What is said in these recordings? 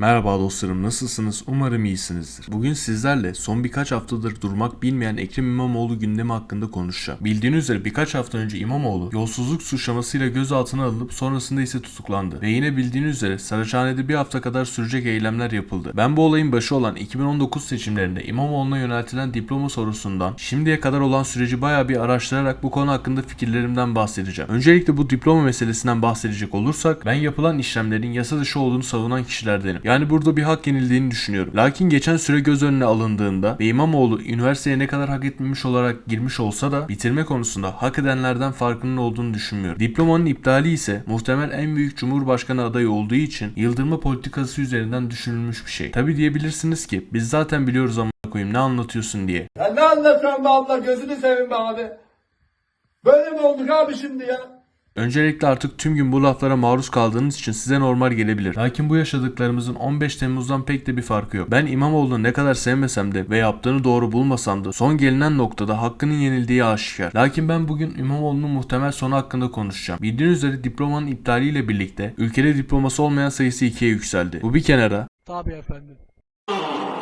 Merhaba dostlarım nasılsınız? Umarım iyisinizdir. Bugün sizlerle son birkaç haftadır durmak bilmeyen Ekrem İmamoğlu gündemi hakkında konuşacağım. Bildiğiniz üzere birkaç hafta önce İmamoğlu yolsuzluk suçlamasıyla gözaltına alınıp sonrasında ise tutuklandı. Ve yine bildiğiniz üzere Saraçhane'de bir hafta kadar sürecek eylemler yapıldı. Ben bu olayın başı olan 2019 seçimlerinde İmamoğlu'na yöneltilen diploma sorusundan şimdiye kadar olan süreci bayağı bir araştırarak bu konu hakkında fikirlerimden bahsedeceğim. Öncelikle bu diploma meselesinden bahsedecek olursak ben yapılan işlemlerin yasa dışı olduğunu savunan kişilerdenim. Yani burada bir hak yenildiğini düşünüyorum. Lakin geçen süre göz önüne alındığında ve İmamoğlu üniversiteye ne kadar hak etmemiş olarak girmiş olsa da bitirme konusunda hak edenlerden farkının olduğunu düşünmüyorum. Diplomanın iptali ise muhtemel en büyük cumhurbaşkanı adayı olduğu için yıldırma politikası üzerinden düşünülmüş bir şey. Tabi diyebilirsiniz ki biz zaten biliyoruz ama koyayım ne anlatıyorsun diye. Ya ne anlatıyorsun be abla gözünü seveyim be abi. Böyle mi olduk abi şimdi ya? Öncelikle artık tüm gün bu laflara maruz kaldığınız için size normal gelebilir. Lakin bu yaşadıklarımızın 15 Temmuz'dan pek de bir farkı yok. Ben İmamoğlu'nu ne kadar sevmesem de ve yaptığını doğru bulmasam da son gelinen noktada hakkının yenildiği aşikar. Lakin ben bugün İmamoğlu'nun muhtemel sonu hakkında konuşacağım. Bildiğiniz üzere diplomanın iptaliyle birlikte ülkede diploması olmayan sayısı ikiye yükseldi. Bu bir kenara Tabii efendim.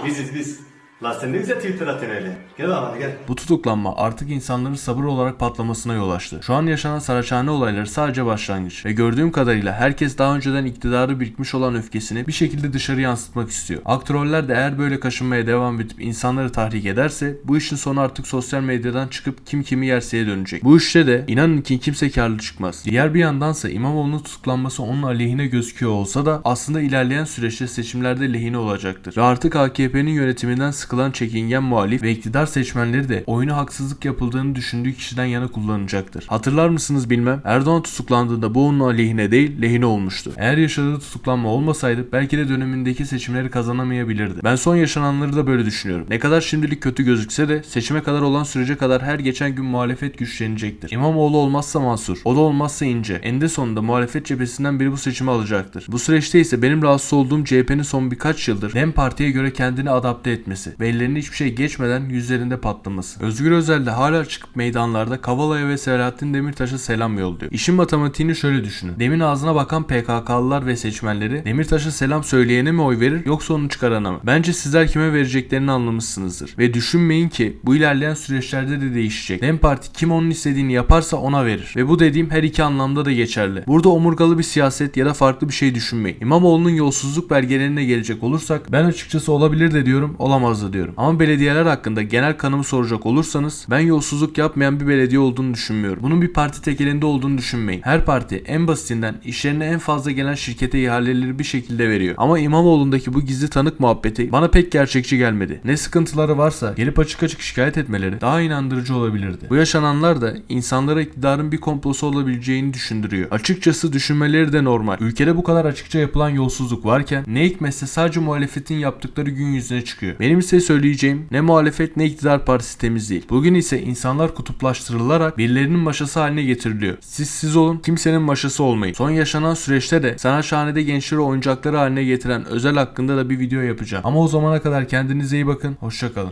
Biziz biz. La sen ne güzel Twitter atın öyle. Gel bakalım hadi gel. Bu tutuklanma artık insanların sabır olarak patlamasına yol açtı. Şu an yaşanan Saraçhane olayları sadece başlangıç ve gördüğüm kadarıyla herkes daha önceden iktidarı birikmiş olan öfkesini bir şekilde dışarı yansıtmak istiyor. Aktroller de eğer böyle kaşınmaya devam edip insanları tahrik ederse bu işin sonu artık sosyal medyadan çıkıp kim kimi yerseye dönecek. Bu işte de inanın ki kimse karlı çıkmaz. Diğer bir yandansa İmamoğlu'nun tutuklanması onun aleyhine gözüküyor olsa da aslında ilerleyen süreçte seçimlerde lehine olacaktır. Ve artık AKP'nin yönetiminden sıkılan çekingen muhalif ve iktidar seçmenleri de oyunu haksızlık yapıldığını düşündüğü kişiden yana kullanacaktır. Hatırlar mısınız bilmem Erdoğan tutuklandığında bu onun aleyhine değil lehine olmuştu. Eğer yaşadığı tutuklanma olmasaydı belki de dönemindeki seçimleri kazanamayabilirdi. Ben son yaşananları da böyle düşünüyorum. Ne kadar şimdilik kötü gözükse de seçime kadar olan sürece kadar her geçen gün muhalefet güçlenecektir. İmamoğlu olmazsa Mansur, o da olmazsa İnce. Eninde sonunda muhalefet cephesinden biri bu seçimi alacaktır. Bu süreçte ise benim rahatsız olduğum CHP'nin son birkaç yıldır DEM Parti'ye göre kendini adapte etmesi ve ellerine hiçbir şey geçmeden yüzlerinde patlaması. Özgür Özel de hala çıkıp meydanlarda Kavala'ya ve Selahattin Demirtaş'a selam yolluyor. İşin matematiğini şöyle düşünün. Demin ağzına bakan PKK'lılar ve seçmenleri Demirtaş'a selam söyleyene mi oy verir yoksa onu çıkarana mı? Bence sizler kime vereceklerini anlamışsınızdır. Ve düşünmeyin ki bu ilerleyen süreçlerde de değişecek. DEM Parti kim onun istediğini yaparsa ona verir. Ve bu dediğim her iki anlamda da geçerli. Burada omurgalı bir siyaset ya da farklı bir şey düşünmeyin. İmamoğlu'nun yolsuzluk belgelerine gelecek olursak ben açıkçası olabilir de diyorum olamaz da diyorum. Ama belediyeler hakkında genel kanımı soracak olursanız ben yolsuzluk yapmayan bir belediye olduğunu düşünmüyorum. Bunun bir parti tekelinde olduğunu düşünmeyin. Her parti en basitinden işlerine en fazla gelen şirkete ihaleleri bir şekilde veriyor. Ama İmamoğlu'ndaki bu gizli tanık muhabbeti bana pek gerçekçi gelmedi. Ne sıkıntıları varsa gelip açık açık şikayet etmeleri daha inandırıcı olabilirdi. Bu yaşananlar da insanlara iktidarın bir komplosu olabileceğini düşündürüyor. Açıkçası düşünmeleri de normal. Ülkede bu kadar açıkça yapılan yolsuzluk varken ne hikmetse sadece muhalefetin yaptıkları gün yüzüne çıkıyor. Benim ise söyleyeceğim ne muhalefet ne iktidar partisi temiz değil. Bugün ise insanlar kutuplaştırılarak birilerinin maşası haline getiriliyor. Siz siz olun kimsenin maşası olmayın. Son yaşanan süreçte de Sanaçhane'de gençleri oyuncakları haline getiren özel hakkında da bir video yapacağım. Ama o zamana kadar kendinize iyi bakın. Hoşçakalın.